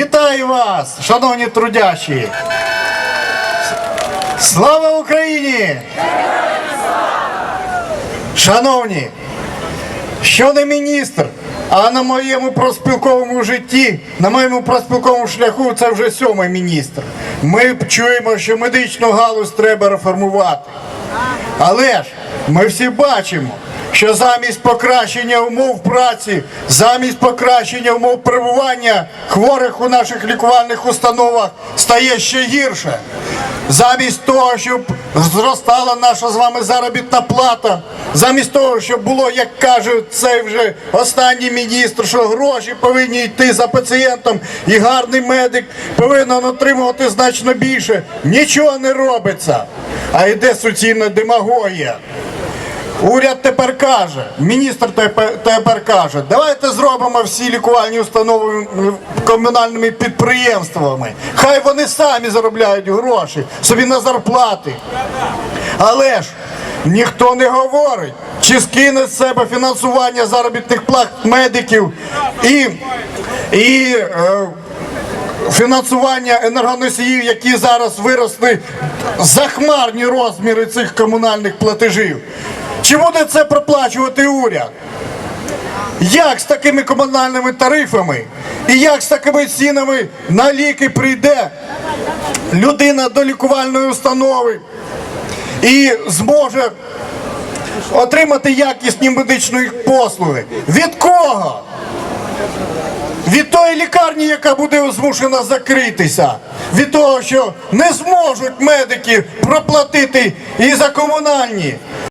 Вітаю вас, шановні трудящі! Слава Україні! Шановні, що не міністр, а на моєму проспілковому житті, на моєму проспілковому шляху це вже сьомий міністр. Ми чуємо, що медичну галузь треба реформувати. Але ж ми всі бачимо, що замість покращення умов праці, замість покращення умов перебування хворих у наших лікувальних установах стає ще гірше. Замість того, щоб зростала наша з вами заробітна плата, замість того, щоб було, як каже цей вже останній міністр, що гроші повинні йти за пацієнтом, і гарний медик повинен отримувати значно більше. Нічого не робиться, а йде суцільна демагогія. Уряд тепер каже, міністр тепер, каже, давайте зробимо всі лікувальні установи комунальними підприємствами. Хай вони самі заробляють гроші собі на зарплати. Але ж ніхто не говорить, чи скине з себе фінансування заробітних плат медиків і, і е, фінансування енергоносіїв, які зараз виросли захмарні розміри цих комунальних платежів. Чи буде це проплачувати уряд? Як з такими комунальними тарифами і як з такими цінами на ліки прийде людина до лікувальної установи і зможе отримати якісні медичні послуги? Від кого? Від тої лікарні, яка буде змушена закритися, від того, що не зможуть медики проплатити і за комунальні.